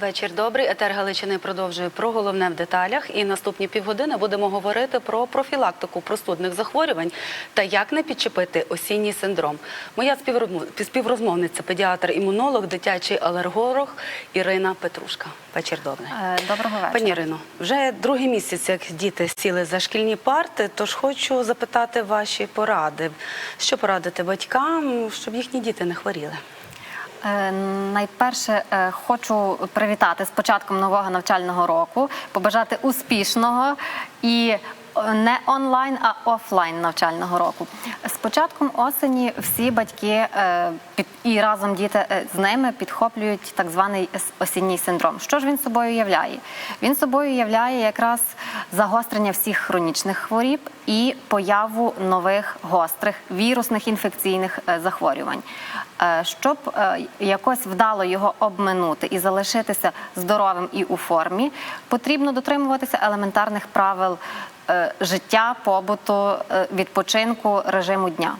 Вечір добрий. Етер Галичини продовжує про головне в деталях. І наступні півгодини будемо говорити про профілактику простудних захворювань та як не підчепити осінній синдром. Моя співрозмов- співрозмовниця, педіатр-імунолог, дитячий алерголог Ірина Петрушка. Вечір добрий. Е, Доброго вечора. Пані Ірино, вже другий місяць, як діти сіли за шкільні парти, тож хочу запитати ваші поради. Що порадити батькам, щоб їхні діти не хворіли? Е, Найперше е, хочу привітати з початком нового навчального року, побажати успішного і не онлайн, а офлайн навчального року. З початком осені всі батьки е, і разом діти е, з ними підхоплюють так званий осінній синдром. Що ж він собою являє? Він собою являє якраз загострення всіх хронічних хворіб і появу нових гострих вірусних інфекційних е, захворювань. Щоб якось вдало його обминути і залишитися здоровим і у формі, потрібно дотримуватися елементарних правил життя, побуту, е, відпочинку, режиму дня.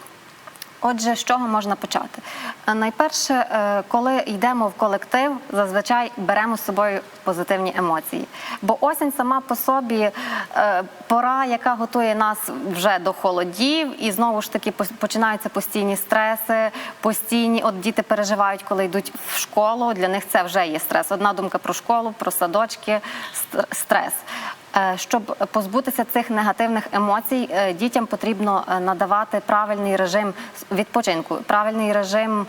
Отже, з чого можна почати? Е, Найперше, е, коли йдемо в колектив, зазвичай беремо з собою позитивні емоції. Бо осінь сама по собі е, пора, яка готує нас вже до холодів, і знову ж таки починаються постійні стреси, постійні. От діти переживають, коли йдуть в школу. Для них це вже є стрес. Одна думка про школу, про садочки, ст- стрес. Е, Щоб позбутися цих негативних емоцій, е, дітям потрібно е, надавати правильний режим відпочинку, правильний режим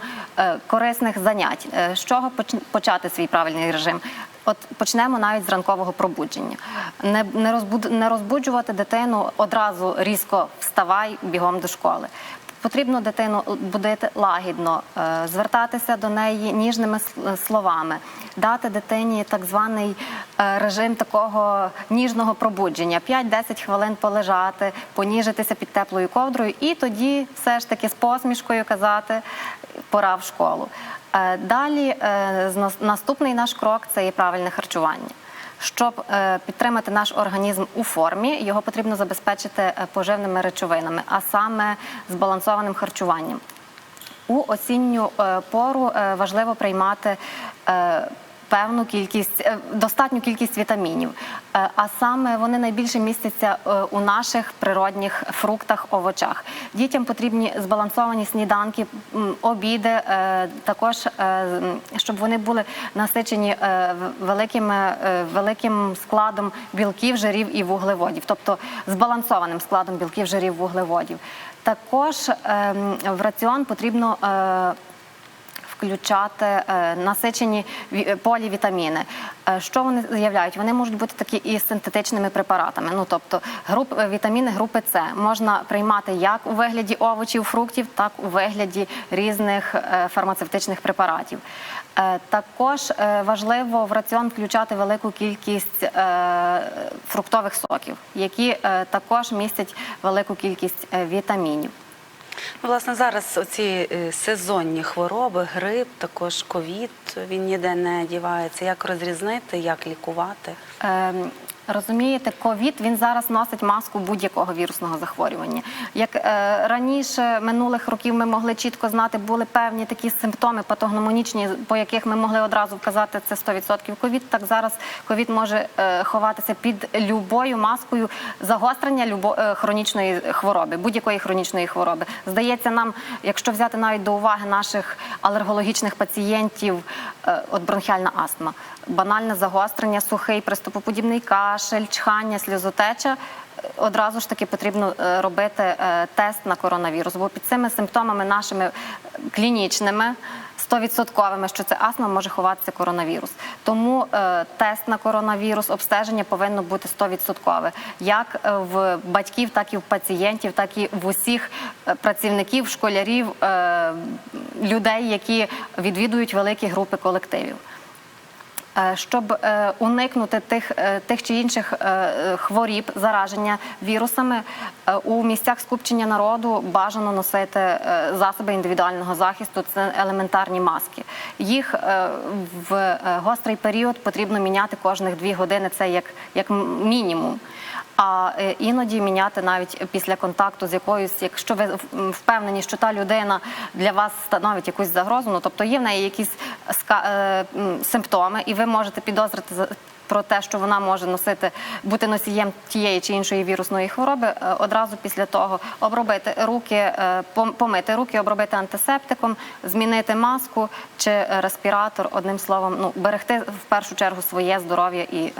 корисних занять. З чого поч- почати свій правильний режим? От почнемо навіть з ранкового пробудження. Не, не, розбуд, не розбуджувати дитину одразу різко вставай бігом до школи. Потрібно дитину будити лагідно, е, звертатися до неї ніжними словами, дати дитині так званий е, режим такого ніжного пробудження. 5-10 хвилин полежати, поніжитися під теплою ковдрою, і тоді все ж таки з посмішкою казати пора в школу. Е, Далі е, наступний наш крок це є правильне харчування. Щоб е, підтримати наш організм у формі, його потрібно забезпечити е, поживними речовинами, а саме збалансованим харчуванням. У осінню е, пору важливо приймати певну кількість, е, достатню кількість вітамінів. Е, А саме вони найбільше містяться е, у наших природних фруктах, овочах. Дітям потрібні збалансовані сніданки, обіди, також щоб вони були насичені великими, великим складом білків, жирів і вуглеводів, тобто збалансованим складом білків, жирів, вуглеводів. Також ем, в раціон потрібно включати е, насичені е, полівітаміни. Е, Що вони заявляють? Вони можуть бути такі і синтетичними препаратами. Ну тобто груп, вітаміни групи С можна приймати як у вигляді овочів, фруктів, так у вигляді різних фармацевтичних препаратів. Також важливо в раціон включати велику кількість фруктових соків, які також містять велику кількість вітамінів. Ну, власне, зараз оці е, сезонні хвороби, грип, також ковід, він ніде не дівається. Як розрізнити, як лікувати? Ем, Розумієте, ковід він зараз носить маску будь-якого вірусного захворювання. Як е, раніше минулих років ми могли чітко знати, були певні такі симптоми патогномонічні, по яких ми могли одразу вказати це 100% ковід. Так зараз ковід може е, ховатися під любою маскою загострення любо, е, хронічної хвороби, будь-якої хронічної хвороби. Здається, нам, якщо взяти навіть до уваги наших алергологічних пацієнтів, е, от бронхіальна астма, банальне загострення, сухий приступоподібний кашель, чхання, сльозотеча. Одразу ж таки потрібно е, робити е, тест на коронавірус, бо під цими симптомами нашими клінічними. 100%, що це астма може ховатися коронавірус. Тому е, тест на коронавірус, обстеження повинно бути 100%. Як е, в батьків, так і в пацієнтів, так і в усіх працівників, школярів, е, людей, які відвідують великі групи колективів. Е, Щоб е, уникнути тих, е, тих чи інших хворіб, зараження вірусами у місцях скупчення народу бажано носити засоби індивідуального захисту. Це елементарні маски. Їх в гострий період потрібно міняти кожних дві години. Це як, як мінімум. А е, іноді міняти навіть після контакту з якоюсь, якщо ви впевнені, що та людина для вас становить якусь загрозу, ну тобто є в неї якісь е, симптоми, і ви можете підозрити про те, що вона може носити бути носієм тієї чи іншої вірусної хвороби, е, одразу після того обробити руки, помити руки, обробити антисептиком, змінити маску чи респіратор. Одним словом, ну берегти в першу чергу своє здоров'я і.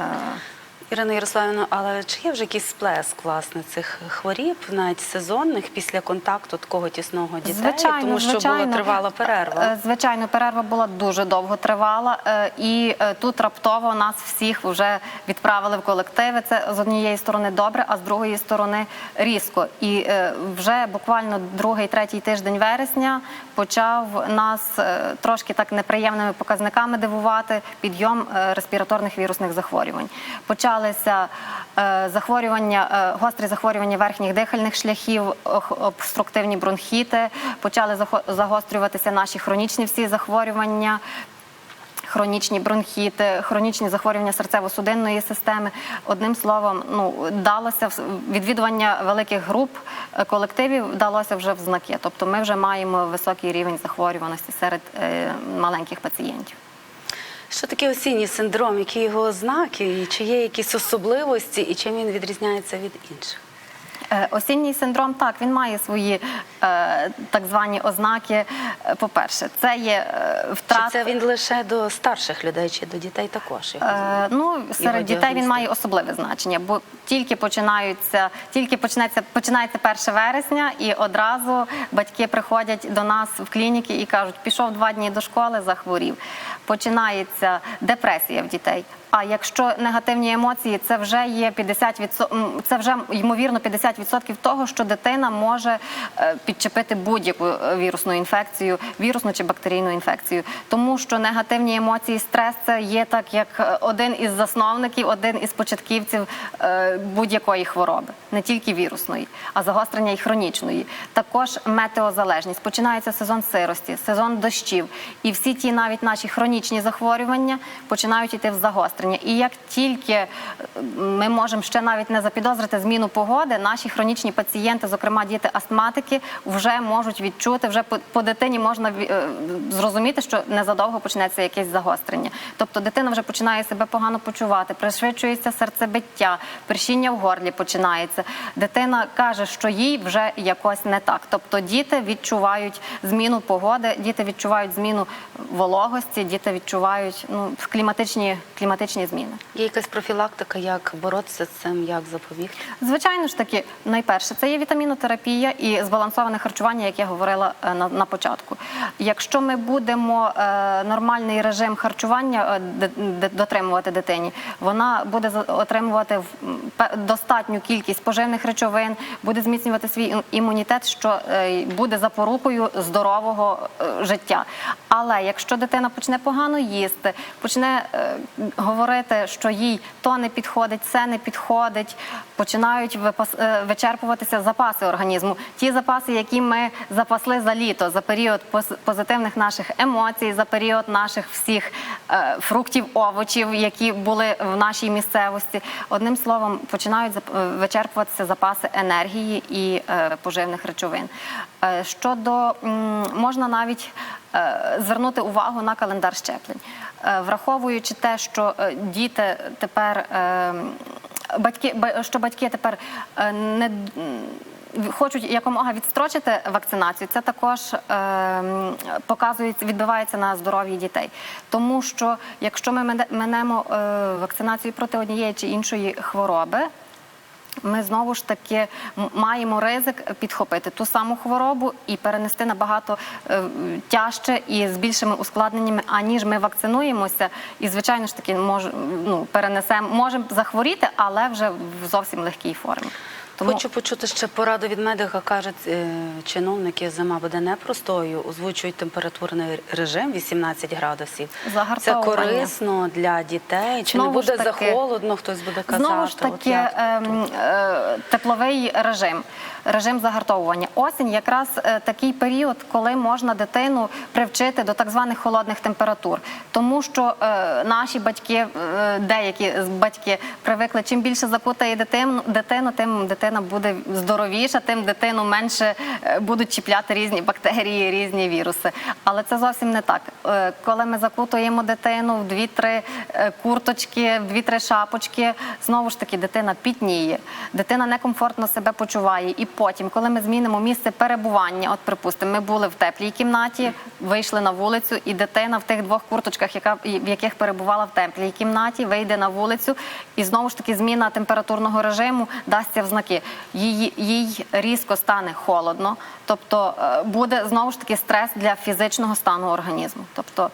Е, Ірина Ярославівна, але чи є вже якийсь сплеск власне цих хворіб, навіть сезонних, після контакту такого тісного дітей? Звичайно, тому що звичайно. була тривала перерва. Е, Звичайно, перерва була дуже довго тривала, е, і е, тут раптово нас всіх вже відправили в колективи. Це з однієї сторони добре, а з другої сторони різко. І е, вже буквально другий, третій тиждень вересня почав нас е, трошки так неприємними показниками дивувати підйом е, респіраторних вірусних захворювань. Почалися е, захворювання, е, гострі захворювання верхніх дихальних шляхів, обструктивні бронхіти, почали загострюватися наші хронічні всі захворювання. Хронічні бронхіти, хронічні захворювання серцево-судинної системи. Одним словом, ну далося відвідування великих груп е, колективів вдалося вже в знаки. Тобто, ми вже маємо високий рівень захворюваності серед маленьких пацієнтів. Що таке осінній синдром? Які його ознаки, і чи є якісь особливості, і чим він відрізняється від інших? Е, Осінній синдром так він має свої е, так звані ознаки. Е, По-перше, це є е, Чи це він лише до старших людей, чи до дітей також? його Е? Ну, Його серед дітей він має особливе значення, бо тільки починаються, тільки почнеться починається 1 вересня, і одразу батьки приходять до нас в клініки і кажуть, пішов два дні до школи, захворів. Починається депресія в дітей. А якщо негативні емоції, це вже є 50%, це вже ймовірно 50% того, що дитина може е, підчепити будь-яку е, вірусну інфекцію, вірусну чи бактерійну інфекцію. Тому що негативні емоції, стрес це є так, як е, один із засновників, один із початківців будь-якої хвороби, не тільки вірусної, а загострення і хронічної. Також метеозалежність. Починається сезон сирості, сезон дощів, і всі ті навіть наші хронічні захворювання починають йти в загострення. І як тільки е, ми можемо ще навіть не запідозрити зміну погоди, наші хронічні пацієнти, зокрема діти астматики, вже можуть відчути, вже по, по дитині можна е, зрозуміти, що незадовго почнеться якесь загострення. Тобто дитина вже починає себе погано почувати, пришвидшується серцебиття, першіння в горлі починається. Дитина каже, що їй вже якось не так. Тобто діти відчувають зміну погоди, діти відчувають зміну вологості, діти відчувають ну, кліматичні, кліматичні зміни. Є якась профілактика, як боротися з цим, як запобігти? Звичайно ж таки, найперше, це є вітамінотерапія і збалансоване харчування, як я говорила е, на, на початку. Якщо ми будемо е, нормальний режим харчування е, дотримувати дитині, вона буде отримувати достатню кількість поживних речовин, буде зміцнювати свій імунітет, що е, буде запорукою здорового е, життя. Але якщо дитина почне погано їсти, почне е, говорити, що їй то не підходить, це не підходить, починають е, вичерпуватися запаси організму. Ті запаси, які ми запасли за літо, за період поз- позитивних наших емоцій, за період наших всіх е, фруктів, овочів, які були в нашій місцевості. Одним словом, починають е, вичерпуватися запаси енергії і поживних речовин. Щодо можна навіть звернути увагу на календар щеплень, враховуючи те, що е, діти тепер е, батьки, ба- що батьки тепер е, не Хочуть якомога відстрочити вакцинацію, це також е, показується, відбивається на здоров'ї дітей. Тому що якщо ми минемо е, вакцинацію проти однієї чи іншої хвороби, ми знову ж таки маємо ризик підхопити ту саму хворобу і перенести набагато е, тяжче і з більшими ускладненнями, аніж ми вакцинуємося. І звичайно ж таки мож, ну, перенесемо, можемо захворіти, але вже в зовсім легкій формі. Тому Хочу почути ще пораду від медика. Кажуть, е, чиновники зима буде непростою, озвучують температурний режим 18 градусів. Це корисно для дітей. Чи Знову не буде таки- захолодно? Хтось буде казати. Знову ж таки, ем, е, тепловий режим, режим загартовування. Осінь якраз е, такий період, коли можна дитину привчити до так званих холодних температур. Тому що е, наші батьки, е, деякі батьки привикли, чим більше закутає дитину, дитину, тим дитина дитина буде здоровіша, тим дитину менше е, будуть чіпляти різні бактерії, різні віруси. Але це зовсім не так. Е, Коли ми закутуємо дитину в дві-три е, курточки, в дві-три шапочки, знову ж таки дитина пітніє, дитина некомфортно себе почуває. І потім, коли ми змінимо місце перебування, от припустимо, ми були в теплій кімнаті, вийшли на вулицю, і дитина в тих двох курточках, яка в яких перебувала в теплій кімнаті, вийде на вулицю, і знову ж таки зміна температурного режиму дасться в знаки. Їй, їй різко стане холодно, тобто е, буде знову ж таки стрес для фізичного стану організму. Тобто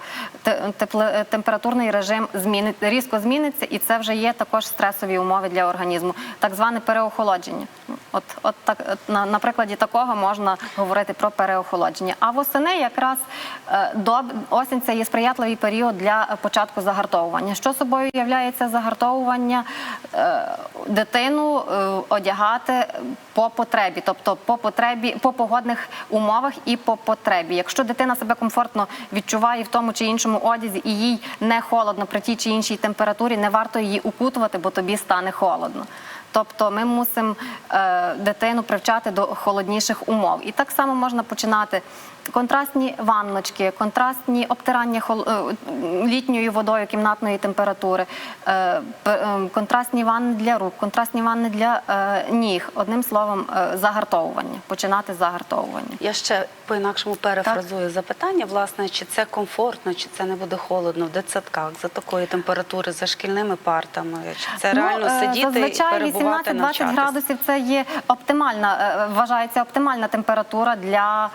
тепле- температурний режим змінить різко зміниться, і це вже є також стресові умови для організму, так зване переохолодження. От, от так на, на прикладі такого можна говорити про переохолодження. А восени якраз е, до осінь це є сприятливий період для е, початку загартовування. Що собою являється загартовування е, дитину е, одягати по потребі, тобто по потребі, по погодних умовах і по потребі. Якщо дитина себе комфортно відчуває в тому чи іншому одязі, і їй не холодно при тій чи іншій температурі, не варто її укутувати, бо тобі стане холодно. Тобто ми мусимо е, дитину привчати до холодніших умов. І так само можна починати контрастні ванночки, контрастні обтирання е, літньою водою кімнатної температури, е, е, контрастні ванни для рук, контрастні ванни для ніг. Одним словом, загартовування, починати загартовування. Я ще по-інакшому перефразую запитання, власне, чи це комфортно, чи це не буде холодно в дитсадках за такої температури, за шкільними партами, чи це реально е, сидіти і зазвичай перебувати, 18-20 градусів це є оптимальна, вважається оптимальна температура для,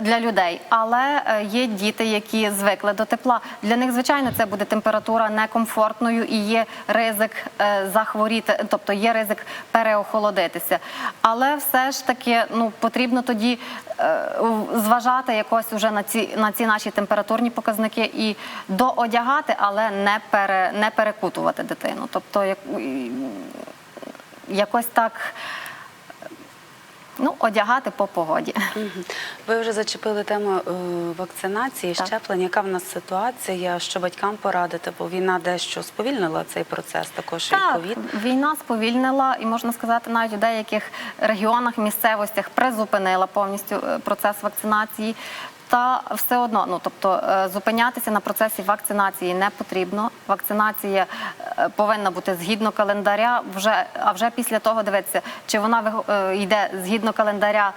для людей. Але е, є діти, які звикли до тепла. Для них, звичайно, це буде температура некомфортною і є ризик е, захворіти, тобто є ризик переохолодитися. Але все ж таки ну, потрібно тоді е, зважати якось уже на ці, на ці наші температурні показники і доодягати, але не, пере, не перекутувати дитину. Тобто, як, якось так ну, одягати по погоді. Ви вже зачепили тему е, вакцинації, Так. щеплень. Яка в нас ситуація? Що батькам порадити? Бо війна дещо сповільнила цей процес, також і ковід. війна сповільнила і можна сказати, навіть у деяких регіонах, місцевостях призупинила повністю е, процес вакцинації. Та все одно, ну тобто е, зупинятися на процесі вакцинації не потрібно. Вакцинація е, повинна бути згідно календаря. Вже а вже після того дивитися, чи вона е, йде згідно календаря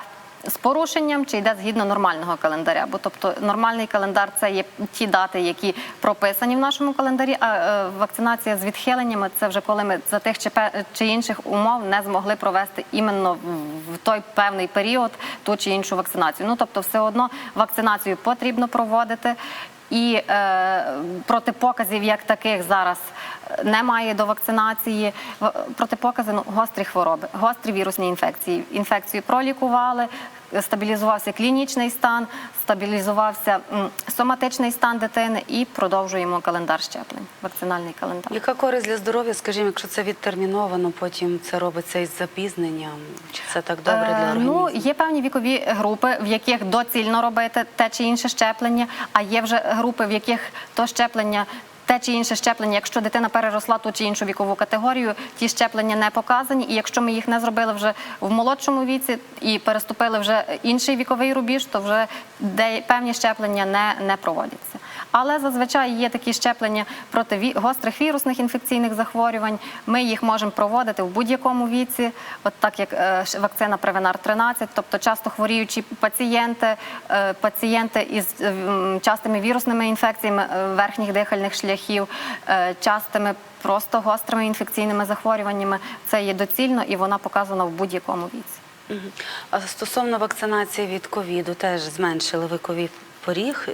з порушенням чи йде згідно нормального календаря. Бо тобто нормальний календар це є ті дати, які прописані в нашому календарі. А е, вакцинація з відхиленнями це вже коли ми за тих чи, чи інших умов не змогли провести іменно в- той певний період ту чи іншу вакцинацію. Ну тобто, все одно вакцинацію потрібно проводити. І е, протипоказів як таких зараз немає до вакцинації. Протипокази ну, гострі хвороби, гострі вірусні інфекції. Інфекцію пролікували, стабілізувався клінічний стан, стабілізувався соматичний стан дитини і продовжуємо календар щеплень, вакцинальний календар. Яка користь для здоров'я, скажімо, якщо це відтерміновано, потім це робиться із запізненням? Чи це так добре для Е, організму? Ну, є певні вікові групи, в яких доцільно робити те чи інше щеплення, а є вже групи, в яких то щеплення. Те чи інше щеплення, якщо дитина переросла ту чи іншу вікову категорію, ті щеплення не показані. І якщо ми їх не зробили вже в молодшому віці і переступили вже інший віковий рубіж, то вже де певні щеплення не, не проводяться. Але зазвичай є такі щеплення проти гострих вірусних інфекційних захворювань. Ми їх можемо проводити в будь-якому віці, от так як е, вакцина Превенар 13, тобто часто хворіючі пацієнти, е, пацієнти із е, частими вірусними інфекціями верхніх дихальних шляхів, частими просто гострими інфекційними захворюваннями. Це є доцільно і вона показана в будь-якому віці. А стосовно вакцинації від ковіду, теж зменшили віковий поріг.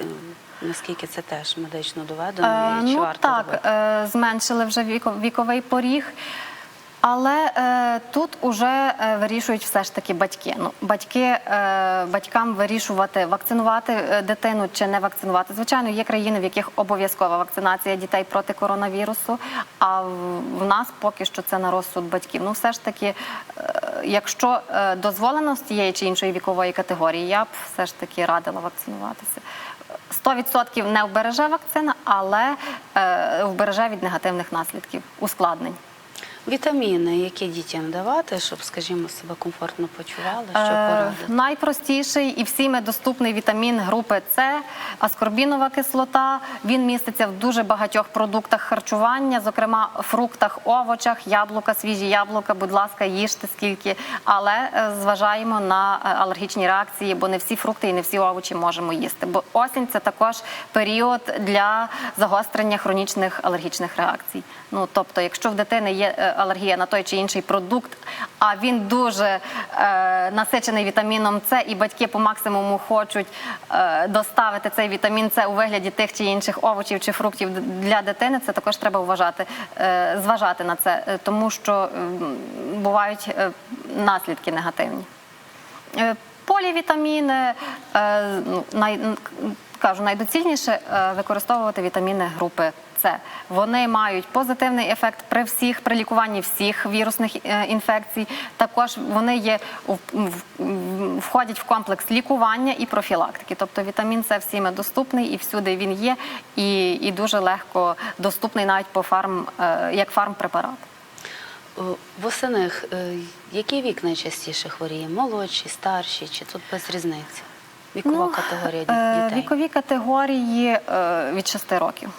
Наскільки це теж медично доведено? Е, і чи ну варто так, е, зменшили вже віко- віковий поріг. Але е, тут уже е, вирішують все ж таки батьки. Ну, батьки е, батькам вирішувати, вакцинувати е, дитину чи не вакцинувати. Звичайно, є країни, в яких обов'язкова вакцинація дітей проти коронавірусу. А в, в нас поки що це на розсуд батьків. Ну, все ж таки, е, якщо е, дозволено з тієї чи іншої вікової категорії, я б все ж таки радила вакцинуватися. 100% не вбереже вакцина, але е, вбереже від негативних наслідків, ускладнень. Вітаміни, які дітям давати, щоб, скажімо, себе комфортно почували, що Е, найпростіший і всіми доступний вітамін групи С, аскорбінова кислота. Він міститься в дуже багатьох продуктах харчування, зокрема фруктах, овочах, яблука, свіжі яблука. Будь ласка, їжте скільки, але е, зважаємо на е, алергічні реакції, бо не всі фрукти і не всі овочі можемо їсти. Бо осінь це також період для загострення хронічних алергічних реакцій. Ну тобто, якщо в дитини є е, алергія на той чи інший продукт, а він дуже е, насичений вітаміном С, і батьки по максимуму хочуть е, доставити цей вітамін С у вигляді тих чи інших овочів чи фруктів для дитини, це також треба вважати, е, зважати на це, е, тому що м, бувають е, наслідки негативні. Е, Полівітаміни, е, ну, най, кажу, найдоцільніше е, використовувати вітаміни групи С. Вони мають позитивний ефект при всіх, при лікуванні всіх вірусних е, інфекцій. Також вони є входять в комплекс лікування і профілактики. Тобто вітамін С всіми доступний і всюди він є, і, і дуже легко доступний навіть по фарм, е, як фармпрепарат. Е, Восени який вік найчастіше хворіє? Молодші, старші, чи тут без різниці? Вікова категорія е, дітей. Вікові категорії від 6 років.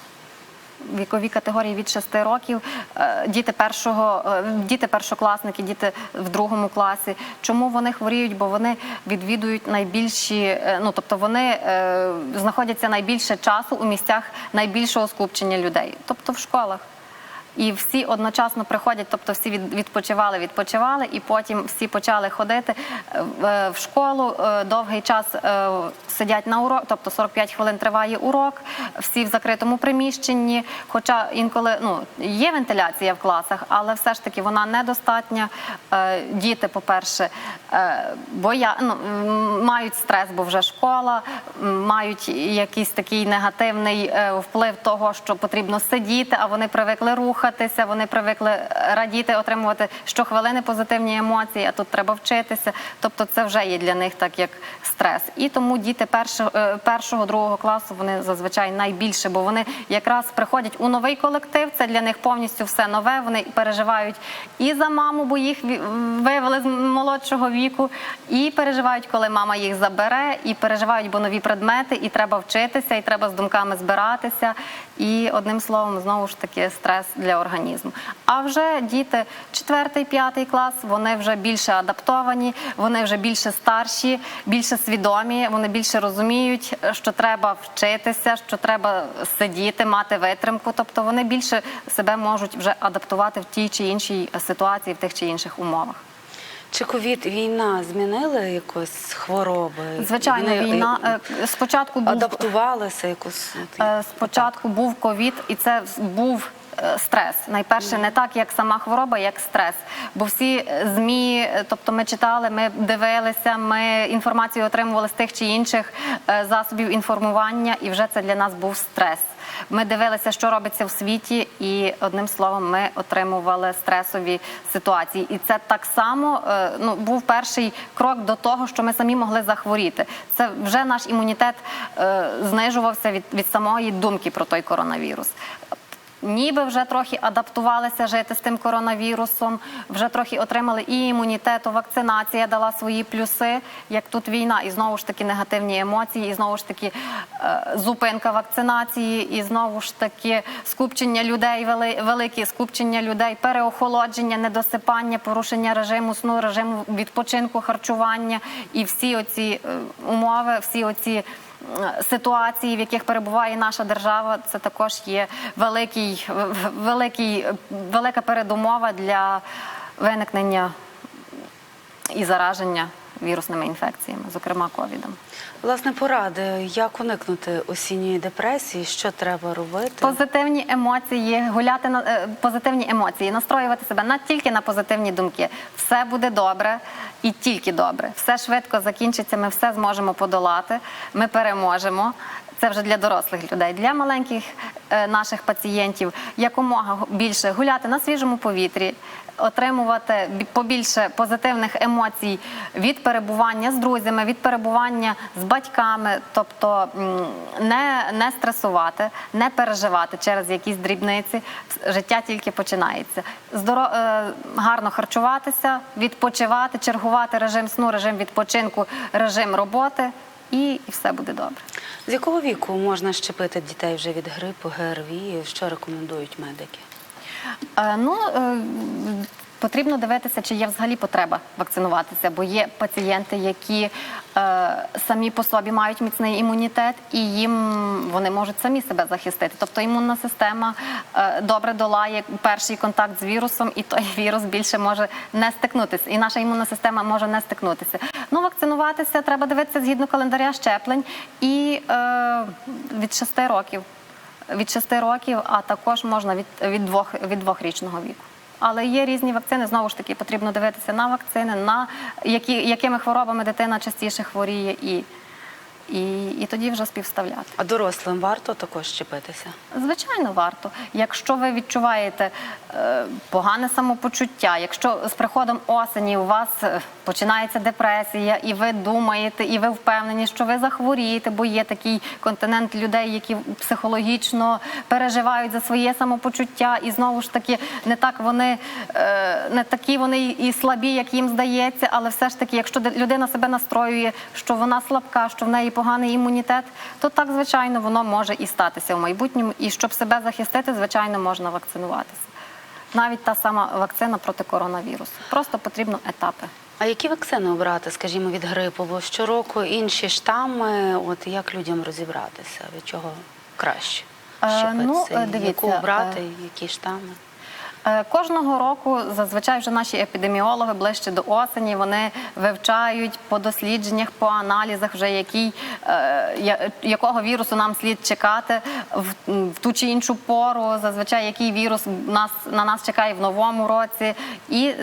Вікові категорії від 6 років, Е, діти першого, е, діти першокласники, діти в другому класі. Чому вони хворіють? Бо вони відвідують найбільші, е, ну тобто вони знаходяться найбільше часу у місцях найбільшого скупчення людей, тобто в школах. І всі одночасно приходять, тобто всі від- відпочивали, відпочивали, і потім всі почали ходити е, в- школу. е, Довгий час е, сидять на урок, тобто 45 хвилин триває урок, всі в закритому приміщенні. Хоча інколи ну, є вентиляція в класах, але все ж таки вона недостатня. Діти, по-перше, боя, ну, мають стрес, бо вже школа, мають якийсь такий негативний вплив того, що потрібно сидіти, а вони привикли рухатися, вони привикли радіти, отримувати щохвилини позитивні емоції, а тут треба вчитися. Тобто це вже є для них так як стрес. І тому діти першого, е, першого другого класу вони зазвичай найбільше, бо вони якраз приходять у новий колектив. Це для них повністю все нове. Вони переживають і за маму, бо їх вивели з молодшого віку, і переживають, коли мама їх забере, і переживають, бо нові предмети, і треба вчитися, і треба з думками збиратися. І одним словом, знову ж таки, стрес для організму. А вже діти 4-5 клас, вони вже більше адаптовані, вони вже більше старші, більше свідомі, вони більше розуміють, що треба вчитися, що треба сидіти, мати витримку. Тобто вони більше себе можуть вже адаптувати в тій чи іншій ситуації, в тих чи інших умовах. Чи ковід війна змінила якось хвороби? Звичайно, Вони, е, війна е, спочатку був адаптувалися якось. Е, Спочатку був ковід, і це був стрес. Найперше, не так, як сама хвороба, як стрес. Бо всі змі, тобто ми читали, ми дивилися, ми інформацію отримували з тих чи інших засобів інформування, і вже це для нас був стрес. Ми дивилися, що робиться в світі, і одним словом, ми отримували стресові ситуації. І це так само е, ну, був перший крок до того, що ми самі могли захворіти. Це вже наш імунітет е, знижувався від, від самої думки про той коронавірус. Ніби вже трохи адаптувалися жити з тим коронавірусом, вже трохи отримали і імунітету, вакцинація дала свої плюси, як тут війна, і знову ж таки негативні емоції, і знову ж таки е, зупинка вакцинації, і знову ж таки скупчення людей, вели- великі скупчення людей, переохолодження, недосипання, порушення режиму сну, режиму відпочинку, харчування. І всі оці е, умови, всі оці ситуації, в яких перебуває наша держава, це також є великий, великий, велика передумова для виникнення і зараження вірусними інфекціями, зокрема ковідом. Власне, поради, як уникнути осінньої депресії, що треба робити? Позитивні емоції, гуляти на е, позитивні емоції, настроювати себе на тільки на позитивні думки. Все буде добре і тільки добре. Все швидко закінчиться. Ми все зможемо подолати. Ми переможемо. це вже для дорослих людей, для маленьких е, наших пацієнтів якомога більше гуляти на свіжому повітрі, отримувати бі- побільше позитивних емоцій від перебування з друзями, від перебування з батьками, тобто не, не стресувати, не переживати через якісь дрібниці. Життя тільки починається. Здоро... е, гарно харчуватися, відпочивати, чергувати режим сну, режим відпочинку, режим роботи, і, і все буде добре. З якого віку можна щепити дітей вже від грипу, ГРВІ? Що рекомендують медики? Е, Ну е, потрібно дивитися, чи є взагалі потреба вакцинуватися, бо є пацієнти, які е, самі по собі мають міцний імунітет, і їм вони можуть самі себе захистити. Тобто імунна система добре долає перший контакт з вірусом, і той вірус більше може не стикнутися. І наша імунна система може не стикнутися. Ну, вакцинуватися треба дивитися згідно календаря щеплень і від 6 років від 6 років, а також можна від, від, двох, від двохрічного віку. Але є різні вакцини. Знову ж таки, потрібно дивитися на вакцини, на які, якими хворобами дитина частіше хворіє, і, і, і тоді вже співставляти. А дорослим варто також щепитися? Звичайно, варто. Якщо ви відчуваєте е, погане самопочуття, якщо з приходом осені у вас е, починається депресія, і ви думаєте, і ви впевнені, що ви захворієте, бо є такий континент людей, які психологічно переживають за своє самопочуття, і знову ж таки не так вони е, не такі вони і слабі, як їм здається, але все ж таки, якщо людина себе настроює, що вона слабка, що в неї поганий імунітет, то так звичайно воно може і статися в майбутньому. І щоб себе захистити, звичайно, можна вакцинуватися. Навіть та сама вакцина проти коронавірусу. Просто потрібно етапи. А які вакцини обрати, скажімо, від грипу? Бо щороку інші штами, от як людям розібратися, від чого краще Е, щепитися? ну, е, дивіться, яку обрати, е, які штами? Е, Кожного року зазвичай вже наші епідеміологи ближче до осені вони вивчають по дослідженнях, по аналізах, вже який, е, якого вірусу нам слід чекати в, ту чи іншу пору. Зазвичай який вірус нас на нас чекає в новому році, і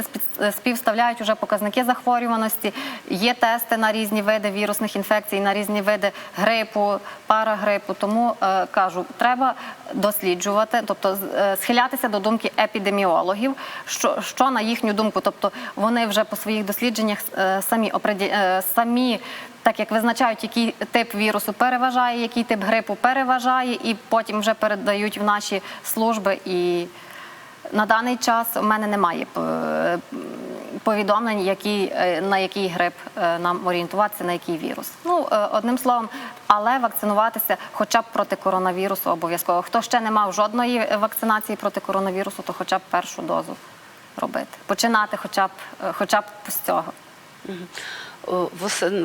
співставляють уже показники захворюваності. Є тести на різні види вірусних інфекцій, на різні види грипу, парагрипу. Тому е, кажу, треба досліджувати, тобто схилятися до думки епідеміологів, що, що на їхню думку, тобто вони вже по своїх дослідженнях е, самі е, самі. Так як визначають, який тип вірусу переважає, який тип грипу переважає, і потім вже передають в наші служби. І на даний час у мене немає е, повідомлень, який, е, на який грип е, нам орієнтуватися, на який вірус. Ну, одним словом, але вакцинуватися хоча б проти коронавірусу обов'язково. Хто ще не мав жодної вакцинації проти коронавірусу, то хоча б першу дозу робити. Починати хоча б, хоча б з цього.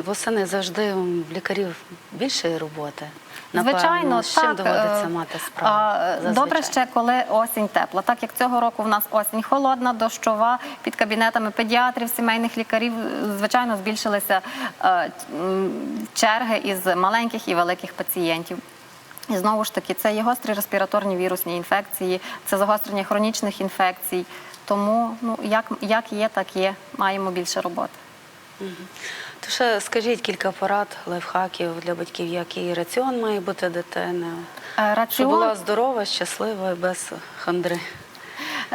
Восени- завжди лікарів більше роботи. Напевно, Звичайно, з чим так, доводиться е, мати справу? зазвичай? Добре ще, коли осінь тепла. Так як цього року в нас осінь холодна, дощова, під кабінетами педіатрів, сімейних лікарів, звичайно, збільшилися е, черги із маленьких і великих пацієнтів. І знову ж таки, це є гострі респіраторні вірусні інфекції, це загострення хронічних інфекцій. Тому ну як, як є, так є. Маємо більше роботи. То ще скажіть кілька порад, лайфхаків для батьків, який раціон має бути дитина, Е, щоб була здорова, щаслива і без хандри.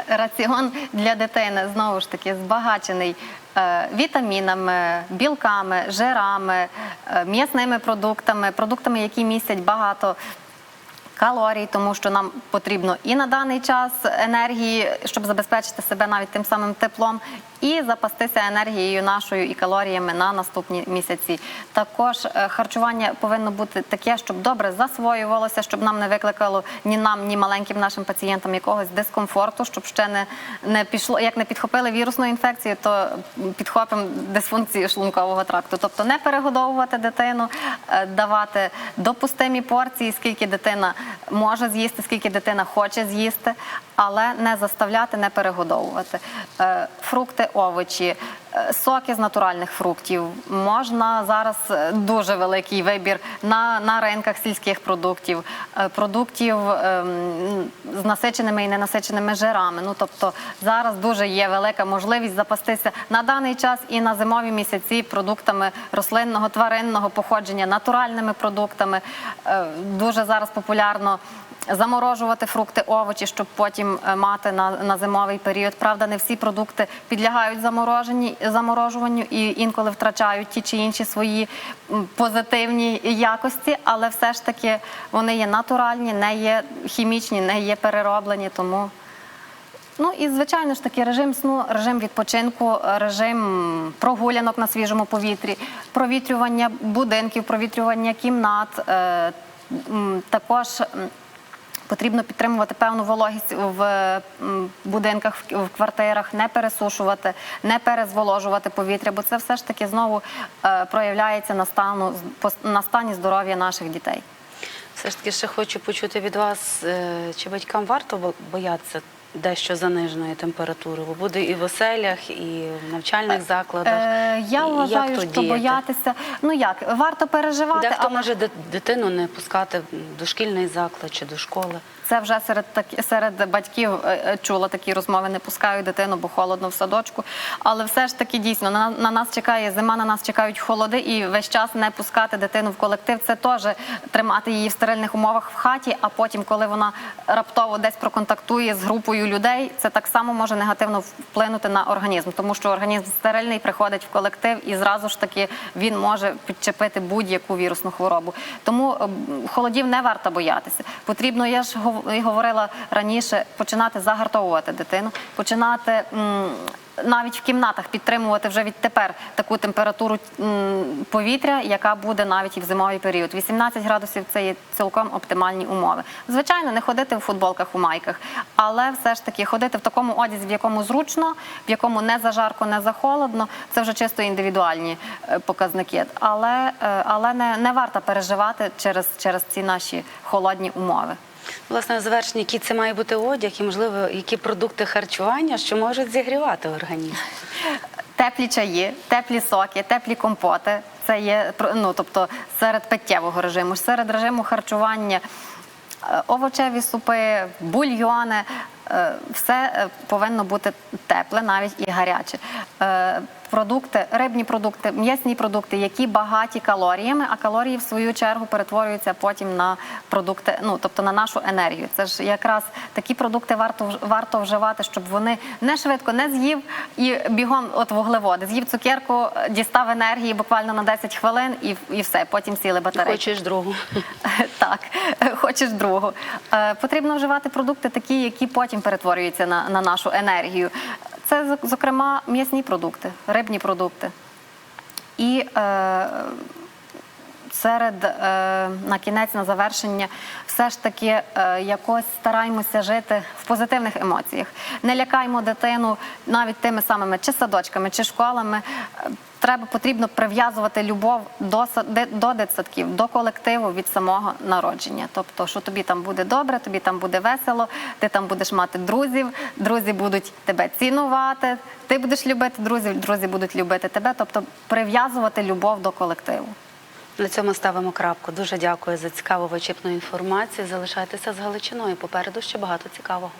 Раціон для дитини знову ж таки збагачений е, вітамінами, білками, жирами, е, м'ясними продуктами, продуктами, які містять багато. Калорій, тому що нам потрібно і на даний час енергії, щоб забезпечити себе навіть тим самим теплом, і запастися енергією нашою і калоріями на наступні місяці. Також е, харчування повинно бути таке, щоб добре засвоювалося, щоб нам не викликало ні нам, ні маленьким нашим пацієнтам якогось дискомфорту, щоб ще не, не пішло, як не підхопили вірусну інфекцію, то підхопимо дисфункцію шлункового тракту. Тобто не перегодовувати дитину, е, давати допустимі порції, скільки дитина може з'їсти, скільки дитина хоче з'їсти, але не заставляти, не перегодовувати. Е, Фрукти, овочі, Соки з натуральних фруктів можна зараз е, дуже великий вибір на, на ринках сільських продуктів, е, продуктів ем, з насиченими і ненасиченими жирами. Ну тобто зараз дуже є велика можливість запастися на даний час і на зимові місяці продуктами рослинного тваринного походження, натуральними продуктами. Е, Дуже зараз популярно заморожувати фрукти, овочі, щоб потім е, мати на, на зимовий період. Правда, не всі продукти підлягають замороженні, заморожуванню і інколи втрачають ті чи інші свої позитивні якості, але все ж таки вони є натуральні, не є хімічні, не є перероблені. Тому Ну і звичайно ж таки режим сну, режим відпочинку, режим прогулянок на свіжому повітрі, провітрювання будинків, провітрювання кімнат. Е, Також потрібно підтримувати певну вологість в будинках, в квартирах, не пересушувати, не перезволожувати повітря, бо це все ж таки знову е, проявляється на стану на стані здоров'я наших дітей. Все ж таки ще хочу почути від вас, е, чи батькам варто бо- боятися дещо заниженої температури, бо буде і в оселях, і в навчальних закладах. Е, я І вважаю, як тут що діяти? боятися. Ну як варто переживати, Дехто але може ди- дитину не пускати в дошкільний заклад чи до школи. Це вже серед так серед батьків е, е, чула такі розмови. Не пускають дитину, бо холодно в садочку. Але все ж таки дійсно на, на нас чекає зима, на нас чекають холоди, і весь час не пускати дитину в колектив. Це теж тримати її в стерильних умовах в хаті. А потім, коли вона раптово десь проконтактує з групою людей, це так само може негативно вплинути на організм, тому що організм стерильний приходить в колектив і зразу ж таки він може підчепити будь-яку вірусну хворобу. Тому е, холодів не варто боятися. Потрібно, я ж і говорила раніше, починати загартовувати дитину, починати. Навіть в кімнатах підтримувати вже відтепер таку температуру повітря, яка буде навіть і в зимовий період. 18 градусів це є цілком оптимальні умови. Звичайно, не ходити в футболках у майках, але все ж таки ходити в такому одязі, в якому зручно, в якому не зажарко, не захолодно. Це вже чисто індивідуальні е, показники. Але, е, але не, не варто переживати через, через ці наші холодні умови. Власне, на завершення, який це має бути одяг і, можливо, які продукти харчування, що можуть зігрівати організм. Теплі чаї, теплі соки, теплі компоти. Це є ну, тобто серед питтєвого режиму, серед режиму харчування. е, Овочеві супи, бульйони, е, все е, повинно бути тепле, навіть і гаряче. Продукти, рибні продукти, м'ясні продукти, які багаті калоріями, а калорії в свою чергу перетворюються потім на продукти, ну тобто на нашу енергію. Це ж якраз такі продукти варто варто вживати, щоб вони не швидко не з'їв і бігом от вуглеводи. З'їв цукерку, дістав енергії буквально на 10 хвилин і, і все. Потім сіли батарейки. Хочеш другу. Так, хочеш другу. Е, Потрібно вживати продукти такі, які потім перетворюються на, на нашу енергію. Це, зокрема, м'ясні продукти, рибні продукти. І е, серед е, на кінець, на завершення, все ж таки е, якось стараємося жити в позитивних емоціях. Не лякаймо дитину навіть тими самими чи садочками, чи школами. Е, Треба потрібно прив'язувати любов до до дитсадків, до колективу від самого народження. Тобто, що тобі там буде добре, тобі там буде весело, ти там будеш мати друзів, друзі будуть тебе цінувати, ти будеш любити друзів, друзі будуть любити тебе. Тобто прив'язувати любов до колективу. На цьому ставимо крапку. Дуже дякую за цікаву вичіпну інформацію. Залишайтеся з Галичиною. Попереду ще багато цікавого.